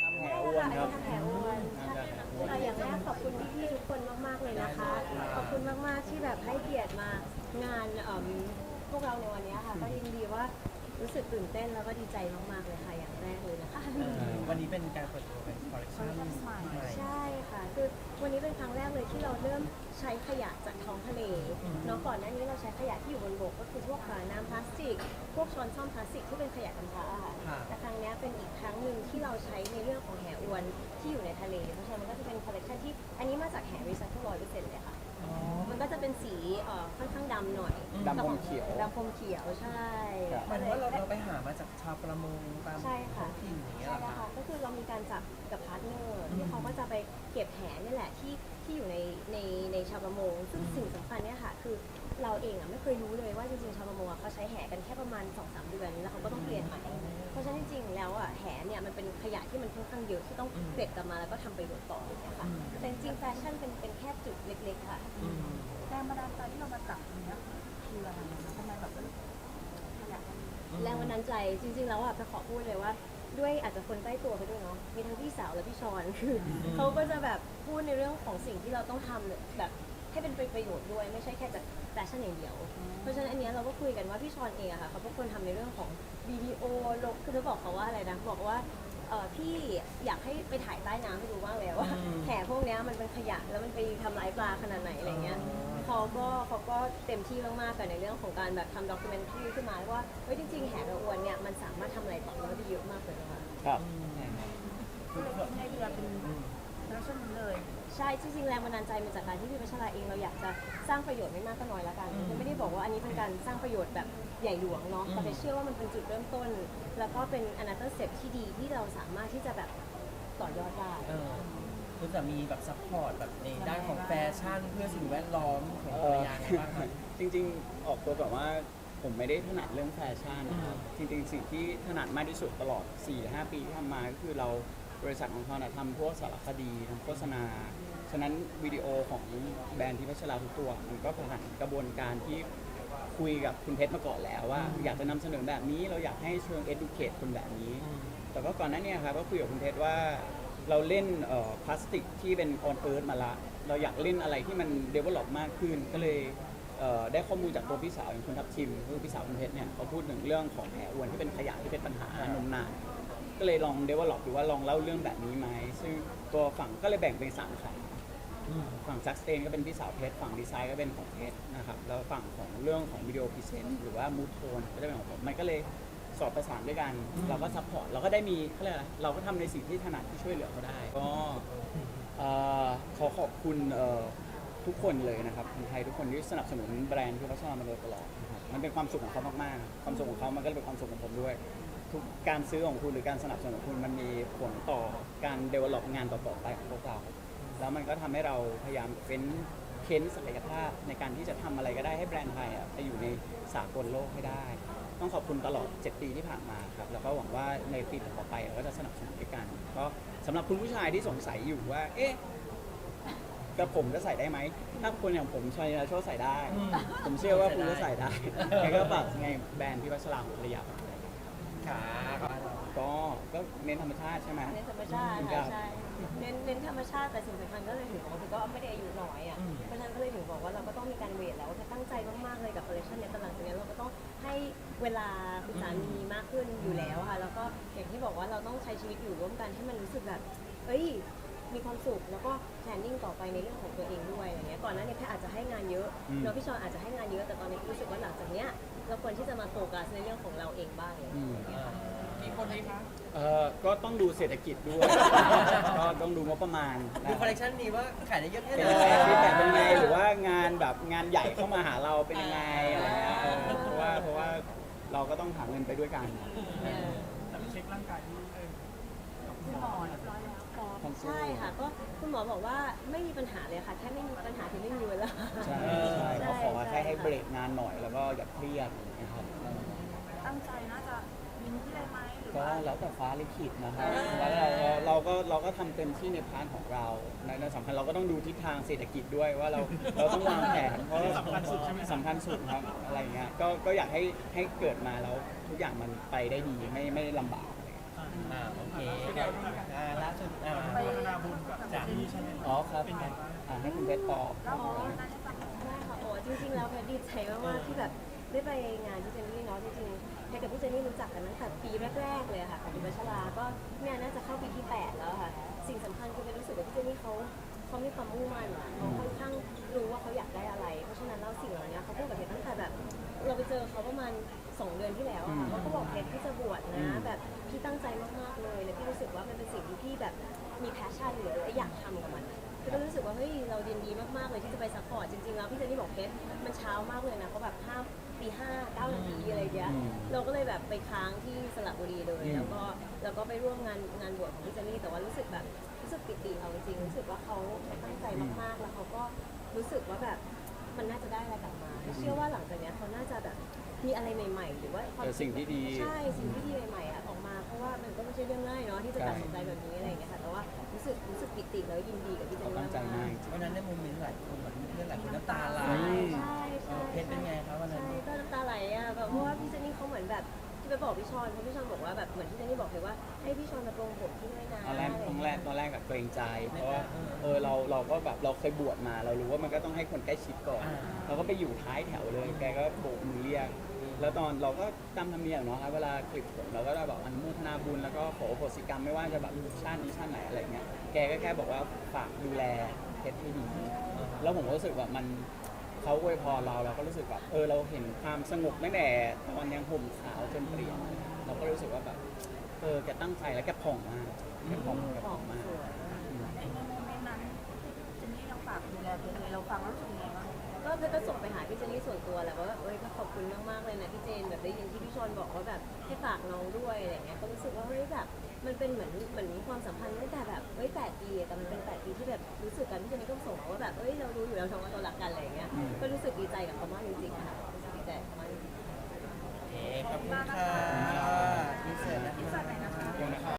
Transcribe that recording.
ทำแหอ้ครับทำแหอ้วนอย่างแรกขอบคุณพี่ๆทุกคนมากๆเลยนะคะ ขอบคุณมากๆที่แบบให้เกียรติมางานพวกเราในวันนี้ค่ะ ก็ยินดีว่า รู้สึกตื่นเต้นแล้วก็ดีใจมาก ๆ เลยค่ะ อย่างแรกเลยนะคะ วันนี้เป็นการเปิดตัวเป็นคอลเลคชันใหม่ใช่ค่ะ คือวันนี้เป็นครั้งแรกเลยที่เราเริ่มใช้ขยะจากท้องทะเลเนาะก่อนหน้านี้เราใช้ขยะที่อยู่บนบกก็คือพวกฝาน้ำพลาสติก พวกช้อนซ่อมพลาสติกที่เป็นขยะกำพร้าอะค่ะแต่ครั้งเนี้ยเป็นอีกครั้งหนึ่งที่เราใช้ในเรื่องของแหอวนที่อยู่ในทะเล เพราะฉะนั้นมันก็จะเป็นคอลเลคชันที่อันนี้มาจากแหรีไซเคิลร้อยเปอร์เซ็นต์เลยค่ะ มันก็จะเป็นสีเอ่อค่อนข้างดำหน่อยดำพรมเขียว ดำพรมเขียวใช่ครับหมายถึงว่าเราเราไปหามาจากชาวประมงตามใช่ค่ะ ท้องถิ่นอย่างเงี้ยใช่เหรอแล้วคะ ค่ะก็คือเรามีการจับกับพาร์ทเนอร์ที่เขาก็จะไปเก็บแหนี่แหละที่ที่อยู่ในในในชาวประมง ซึ่งสิ่งสำคัญเนี่ยค่ะ คือเราเองอะไม่เคยรู้เลยว่าจริงๆชาวประมงอะเขาใช้แหกันแค่ประมาณ2อสเดือน แล้วเขาก็ต้องเปลี่ยนใหม่ เพราะฉะนั้นจริงๆแล้วอะแหเนี่ยมันเป็นขยะที่มันค่อนข้างเยอะที่ต้องเก็บกลับมาแล้วก็ทำประโยชน์ต่ออย่างเงี้ยค่ะแต่จริงๆแฟชั่นเป็นเป็นแค่จุดเล็กๆค่ะอืมแรงบันดาลใจที่เรามาจับตรงเนี้ยคืออะไรนะคะทำไมแบบเอออยากทำแรงบันดาลใจจริง ๆ แล้วอะจะขอพูดเลยว่า ด้วยอาจจะคนใกล้ตัวเขาด้วยเนาะมีทั้งพี่สาวและพี่ชอนคืออเขาก็จะแบบพูดในเรื่องของสิ่งที่เราต้องทำเนี่ยแบบ ให้เป็นประโยชน์ด้วย ไม่ใช่แค่จากแฟชั่นอย่างเดียว เพราะฉะนั้นอันเนี้ยเราก็คุยกันว่าพี่ชอนเองอะค่ะเขาเป็นคนทำในเรื่องของวิดีโอลงคือจะบอกเขาว่าอะไรนะบอกว่าเออพี่อยากให้ไปถ่ายใต้น้ำให้ดูบ้างเลยว่าอืม แห่พวกเนี้ยมันเป็นขยะแล้วมันไปทำร้ายปลาขนาดไหนอะไรเงี้ย เขาก็เขาก็เต็มที่มากๆกับในเรื่องของการแบบทำด็อกิเมนทรีขึ้นมาว่าเฮ้ยจริงๆแหกระอวนเนี่ยมันสามารถทำอะไรต่อได้เยอะมากเลยนะคะครับ ก็เลยคิดให้เรือเป็นแฟชั่นนี้เลย ใช่จริงๆแรงบันดาลใจมาจากการที่พี่พัชราเองเราอยากจะสร้างประโยชน์ไม่มากก็น้อยละกันฉันไม่ได้บอกว่าอันนี้เป็นการสร้างประโยชน์แบบใหญ่หลวงเนาะแต่ไปเชื่อว่ามันเป็นจุดเริ่มต้น แล้วก็เป็นอนาเตอร์เซปที่ดีที่เราสามารถที่จะแบบต่อยอดได้ เออคือจะมีแบบซัพพอร์ตแบบในด้านของแฟชั่นเพื่อสิ่งแวดล้อมของภรรยาไงบ้างคะจริงๆ ออกตัวก่อนว่าผมไม่ได้ถนัดเรื่องแฟชั่นนะครับจริงๆ สิ่งที่ถนัดมากที่สุดตลอด 4-5 ปีที่ทำมาก็คือเรา บริษัทของเขาน่ะทำพวกสารคดีทำโฆษณา ฉะนั้นวิดีโอของแบรนด์ที่พัชราทุกตัว มันก็ผ่านกระบวนการที่คุยกับคุณเพชรมาก่อนแล้วว่า อยากจะนำเสนอแบบนี้เราอยากให้เชิง educate คนแบบนี้ แต่ว่าก่อนหน้านี้ครับก็คุยกับคุณเพชรว่าเราเล่นพลาสติกที่เป็นออนเอิร์ธมาละ เราอยากเล่นอะไรที่มันเดเวลลอปมากขึ้น ก็เลยเได้ข้อมูลจากตัวพี่สาวอย่างคุณทัพทิมคือพี่สาวคุณเพชรเนี่ยเขาพูดถึงเรื่องของแผลอ้วนที่เป็นขยะที่เป็นปัญหานมนาน ก็เลยลองเดเวลลอปดูว่าลองเล่าเรื่องแบบนี้ไหมซึ่งตัวฝั่งก็เลยแบ่งเป็นสามฝ่ายฝั่งซักสเตนก็เป็นพี่สาวเพชรฝั่งดีไซน์ก็เป็นของเพชรนะครับแล้วฝั่งของเรื่องของวิดีโอพรีเซนต์หรือว่ามูทโทนก็จะเป็นของผมมันก็เลยสอบประสานด้วยกัน เราก็ซัพพอร์ตเราก็ได้มีเขาเรียกอะไรเราก็ทำในสิ่งที่ถนัดที่ช่วยเหลือเขาได้ ก็เอ่อขอขอบคุณเอ่อทุกคนเลยนะครับคนไทยทุกคนที่สนับสนุนแบรนด์ที่พัฒนามาโดยตลอดนะครับมันเป็นความสุขของเขามากๆ ความสุขของเขามันก็เลยเป็นความสุขของผมด้วย ทุกการซื้อของคุณหรือการสนับสนุนของคุณมันมีผลต่อการเดเวล็อปงานต่อๆไปของพวกเรา แล้วมันก็ทำให้เราพยายามเฟ้นเค้นศักยภาพในการที่จะทำอะไรก็ได้ให้แบรนด์ไทยอะไปอยู่ในสากลโลกให้ได้ ต้องขอบคุณตลอด 7 ปีที่ผ่านมาครับ แล้วก็หวังว่าในปีต่อๆไปเราก็จะสนับสนุนด้วยกันก็สำหรับคุณผู้ชายที่สงสัยอยู่ว่า เอ๊ะ กระผมจะใส่ได้ไหม ถ้าคนอย่างผมชอยนาโชใส่ได้ ผมเชื่อว่าคุณก็ใส่ได้ไงก็ฝากไงแบรนด์พี่วัชราของภรรยาผม ค่ะก็ก็เน้นธรรมชาติใช่ไหม เน้นธรรมชาติครัค่ะบใช่เน้นเน้นธรรมชาติแต่สิ่งสำคัญก็เลยถึงบอกว่าคือก็ไม่ได้อายุน้อยอะเพราะฉะนั้นก็เลยถึงบอกว่าเราก็ต้องมีการเวทแล้วจะตั้งใจมากๆเลยกับคอลเลคชันเนี้ยแต่หลังจากนี้เราก็ต้องให้เวลาคุณสามีมากขึ้นอยู่แล้วค่ะแล้วก็อย่างที่บอกว่าเราต้องใช้ชีวิตอยู่ร่วมกันให้มันรู้สึกแบบเอ้ยมีความสุขแล้วก็แพลนนิ่งต่อไปในเรื่องของตัวเองด้วยอย่างเงี้ยก่อนหน้านี้แค่อาจจะให้งานเยอะอืม เนาะพี่ชอนอาจจะให้งานเยอะแต่ตอนนี้รู้สึกว่าหลังจากเนี้ย เราควรที่จะมาโฟกัสในเรื่องของเราเองบ้างเลยอืมมีคนให้คะเอ่อก็ต้องดูเศรษฐกิจด้วย ก็ต้องดูงบประมาณนะดูคอลเลคชันนี้ว่าขายได้เยอะแค่เป็นไหนยังไงฟีดแบ็กเป็นยังไงหรือว่างานแบบงานใหญ่เข้ามาหาเราเป็นยังไงอะไรเงี้ยเออเพราะว่าเพราะว่าเราก็ต้องหาเงินไปด้วยกัน แต่ไปเช็คร่างกายนี่เองกับคุณหมอเรี ใช่ค่ะ ก็คุณหมอบอกว่าไม่มีปัญหาเลยค่ะ แค่ไม่มีปัญหาที่ไม่มีเวลา ใช่ใช่เขาขอแค่ให้เบรกงานหน่อยแล้วก็อย่าเครียดนะครับตั้งใจน่าจะบินที่เลยไหมหรือก็แล้วแต่ฟ้าลิขิตนะครับแล้วเราเราก็เราก็ทำเต็มที่ในพาร์ทของเราในในสำคัญเราก็ต้องดูทิศทางเศรษฐกิจด้วยว่าเราเราต้องวางแผนเพราะสำคัญสุดใช่ไหมสำคัญสุดครับอะไรอย่างเงี้ยก็ก็อยากให้ให้เกิดมาแล้วทุกอย่างมันไปได้ดีไม่ไม่ลำบาก อะไรเงี้ยอ่าโอเคอ่าล่าสุดอ่าไปจากอ๋อครับอ่าให้คุณเพชรตอบอ๋อได้ค่ะโอ้จริง ๆ แล้วแพทย์ดีใจมากๆที่แบบได้ไปงานพี่เจนนี่เนาะจริงๆแพทย์กับพี่เจนนี่รู้จักกันตั้งแต่ปีแรกๆเลยอะค่ะของดิบัชลาก็เนี่ยน่าจะเข้าปีที่8แล้วอะค่ะ สิ่งสำคัญคือเป็นรู้สึกว่าพี่เจนนี่เขาเขามีความมุ่งมั่นอะเขาค่อนข้างรู้ว่าเขาอยากได้อะไร เพราะฉะนั้นแล้วสิ่งเหล่านี้เขาพูดกับเพชรตั้งแต่แบบ เราไปเจอเขาประมาณ 2เดือนที่แล้วอะค่ะเขาก็บอกเพชรที่จะบวชนะ แบบพี่ตั้งใจมากๆเลยแล้วพี่รู้สึกว่ามันเป็นสิ่งที่พี่แบบมีแพชชั่นหรืออยากทำกับมันอะคือก็รู้สึกว่าเฮ้ยเรายินดีมากๆเลยที่จะไปซัพพอร์ตจริงๆแล้วพี่เจนนี่บอกเพชรมันเช้ามากเลยนะเขาแบบห้าตีห้าเก้านาทีอะไรอย่างเงี้ยอืมเราก็เลยแบบไปค้างที่สระบุรีเลยอืมแล้วก็แล้วก็ไปร่วมงานงานบวชของพี่เจนนี่แต่ว่ารู้สึกแบบรู้สึกปิติเอาจริงๆรู้สึกว่าเขาตั้งใจมากๆแล้วเขาก็รู้สึกว่าแบบมันน่าจะได้อะไรกลับมา เชื่อว่าหลังจากเนี้ยเขาน่าจะแบบ มีอะไรใหม่ๆ หรือว่าความเออสิ่งที่ดี ใช่สิ่งที่ดีใหม่ๆอะออกมาเพราะว่ามันก็ไม่ใช่เรื่องง่ายเนาะที่จะตัดสินใจแบบนี้อะไรอย่างเงี้ยค่ะแต่ว่ารู้สึกรู้สึกปิติแล้วยินดีกับพี่เจนเขานี่ตั้งใจมากวันนั้นในโมเมนต์หลายคนแบบเพื่อนหลายคนน้ำตาไหล ใช่ใช่ใช่เพชรเป็นไงครับวันนั้น ใช่ก็น้ำตาไหลอะแบบเพราะว่าพี่เจนนี่เขาเหมือนแบบที่ไปบอกพี่ชอนเพราะพี่ชอนบอกว่าแบบเหมือนพี่เจนนี่บอกเลยว่าให้พี่ชอนมาโปรงผมที่ด้วยนะตอนแรกตอนแรกตอนแรกกับเกรงใจ เพราะว่าเออเราเราก็แบบเราเคยบวชมา เรารู้ว่ามันก็ต้องให้คนใกล้ชิดก่อนอ่า เราก็ไปอยู่ท้ายแถวเลย แกก็โบกมือเรียก แล้วตอนเราก็ตามธรรมเนียมเนาะครับเวลาคลิปผมเราก็จะบอกอนุโมทนาบุญแล้วก็ขอโหสิกรรมไม่ว่าจะแบบชาตินี้ชาติไหนอะไรเงี้ยแกก็แค่บอกว่าฝากดูแลเพชรให้ดีแล้วผมก็รู้สึกว่ามันเขาอวยพรเราเราก็รู้สึกแบบเออเราเห็นความสงบตั้งแต่ตอนยังห่มขาวจนเปลี่ยนเราก็รู้สึกว่าแบบเออแกตั้งใจแล้วแกผ่องมากแกผ่องแกบผ่ออกงมากสวยในโมเมนต์นั้นเจนนี่ยังฝากดูแลตัวเองเราฟังแล้วรู้สึกยังไงบ้าง ก็เพชรก็ส่งไปหาพี่เจนนี่ส่วนตัวแหละว่าแบบเอ้ยก็ขอบคุณมากๆเลยนะพี่เจนแบบได้ยินที่พี่ชอนบอกว่าแบบให้ฝากน้องด้วยอะไรเงี้ยก็รู้สึกว่าเฮ้ยแบบมันเป็นเหมือนเหมือนมีความสัมพันธ์ตั้งแต่แบบเฮ้ยแปดปีอะแต่มันเป็นแปดปีที่แบบรู้สึกกันพี่เจนนี่ก็ส่งมาว่าแบบเอ้ยเรารู้อยู่แล้วชองว่าเรารักกันอะไรเงี้ยอืมก็รู้สึกดีใจกับเขามากจริงๆค่ะรู้สึกดีใจกับเขามากจริงๆ โอเคขอบคุณค่ะ